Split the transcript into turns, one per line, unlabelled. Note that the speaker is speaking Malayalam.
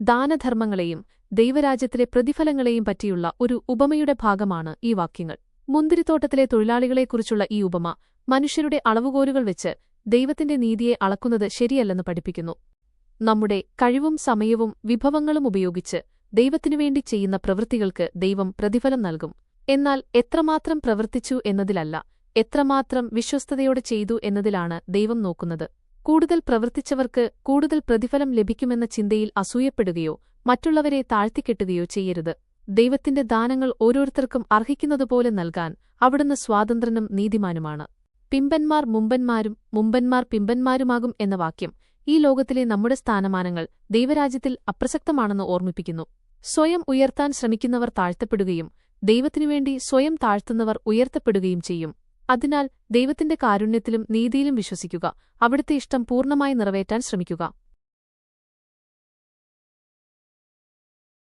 ദാനധർമ്മങ്ങളെയും ദൈവരാജ്യത്തിലെ പ്രതിഫലങ്ങളെയും പറ്റിയുള്ള ഒരു ഉപമയുടെ ഭാഗമാണ് ഈ വാക്യങ്ങൾ. മുന്തിരിത്തോട്ടത്തിലെ തൊഴിലാളികളെക്കുറിച്ചുള്ള ഈ ഉപമ മനുഷ്യരുടെ അളവുകോലുകൾ വെച്ച് ദൈവത്തിന്റെ നീതിയെ അളക്കുന്നത് ശരിയല്ലെന്ന് പഠിപ്പിക്കുന്നു. നമ്മുടെ കഴിവും സമയവും വിഭവങ്ങളും ഉപയോഗിച്ച് ദൈവത്തിനുവേണ്ടി ചെയ്യുന്ന പ്രവൃത്തികൾക്ക് ദൈവം പ്രതിഫലം നൽകും. എന്നാൽ എത്രമാത്രം പ്രവർത്തിച്ചു എന്നതിലല്ല എത്രമാത്രം വിശ്വസ്തയോടെ ചെയ്തു എന്നതിലാണ് ദൈവം നോക്കുന്നത്. കൂടുതൽ പ്രവർത്തിച്ചവർക്ക് കൂടുതൽ പ്രതിഫലം ലഭിക്കുമെന്ന ചിന്തയിൽ അസൂയപ്പെടുകയോ മറ്റുള്ളവരെ താഴ്ത്തിക്കെട്ടുകയോ ചെയ്യരുത്. ദൈവത്തിന്റെ ദാനങ്ങൾ ഓരോരുത്തർക്കും അർഹിക്കുന്നതുപോലെ നൽകാൻ അവിടുന്ന് സ്വാതന്ത്രനും നീതിമാനുമാണ്. പിമ്പന്മാർ മുമ്പന്മാരും മുമ്പന്മാർ പിമ്പന്മാരുമാകും എന്ന വാക്യം ഈ ലോകത്തിലെ നമ്മുടെ സ്ഥാനമാനങ്ങൾ ദൈവരാജ്യത്തിൽ അപ്രസക്തമാണെന്ന് ഓർമ്മിപ്പിക്കുന്നു. സ്വയം ഉയർത്താൻ ശ്രമിക്കുന്നവർ താഴ്ത്തപ്പെടുകയും ദൈവത്തിനുവേണ്ടി സ്വയം താഴ്ത്തുന്നവർ ഉയർത്തപ്പെടുകയും ചെയ്യും. അതിനാൽ ദൈവത്തിന്റെ കാരുണ്യത്തിലും നീതിയിലും വിശ്വസിക്കുക. അവിടുത്തെ ഇഷ്ടം പൂർണമായി നിറവേറ്റാൻ ശ്രമിക്കുക.